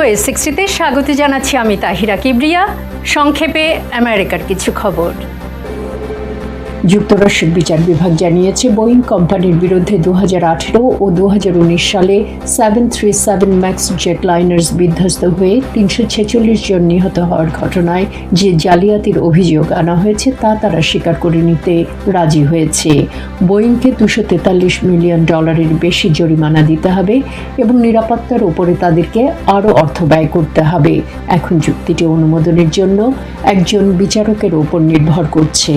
S সিক্সটিতে স্বাগত জানাচ্ছি আমি তাহিরা কিবরিয়া। সংক্ষেপে আমেরিকার কিছু খবর। যুক্তরাষ্ট্রের বিচার বিভাগ জানিয়েছে, বোয়িং কোম্পানির বিরুদ্ধে দু হাজার আঠেরো ও দু হাজার উনিশ সালে seven three seven max jetliners বিধ্বস্ত হয়ে তিনশো ছেচল্লিশ জন নিহত হওয়ার ঘটনায় যে জালিয়াতির অভিযোগ আনা হয়েছে তা তারা স্বীকার করে নিতে রাজি হয়েছে। বোয়িংকে দুশো তেতাল্লিশ মিলিয়ন ডলারের বেশি জরিমানা দিতে হবে এবং নিরাপত্তার উপরে তাদেরকে আরও অর্থ ব্যয় করতে হবে। এখন চুক্তিটি অনুমোদনের জন্য একজন বিচারকের উপর নির্ভর করছে।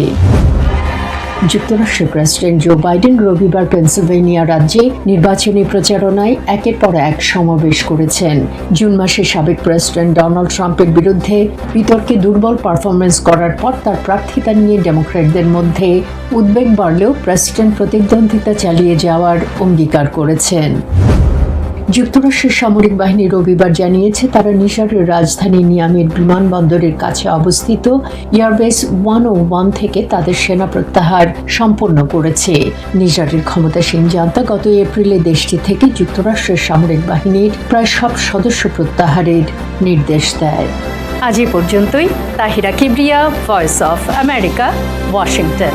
যুক্তরাষ্ট্রের প্রেসিডেন্ট জো বাইডেন রবিবার পেনসিলভেনিয়া রাজ্যে নির্বাচনী প্রচারণায় একের পর এক সমাবেশ করেছেন। জুন মাসে সাবেক প্রেসিডেন্ট ডোনাল্ড ট্রাম্পের বিরুদ্ধে বিতর্কে দুর্বল পারফরমেন্স করার পর তার প্রার্থিতা নিয়ে ডেমোক্র্যাটদের মধ্যে উদ্বেগ বাড়লেও প্রেসিডেন্ট প্রতিদ্বন্দ্বিতা চালিয়ে যাওয়ার অঙ্গীকার করেছেন। যুক্তরাষ্ট্রের সামরিক বাহিনী রবিবার জানিয়েছে, তারা নিশারের রাজধানী নিয়ামের বিমানবন্দরের কাছে অবস্থিত এয়ারবেস ওয়ান ও ওয়ান থেকে তাদের সেনা প্রত্যাহার সম্পন্ন করেছে। নিজারের ক্ষমতাসীন জান্তা গত এপ্রিলে দেশটি থেকে যুক্তরাষ্ট্রের সামরিক বাহিনীর প্রায় সব সদস্য প্রত্যাহারের নির্দেশ দেয়। আজ এ পর্যন্তই। Tahira Kibria voice of America Washington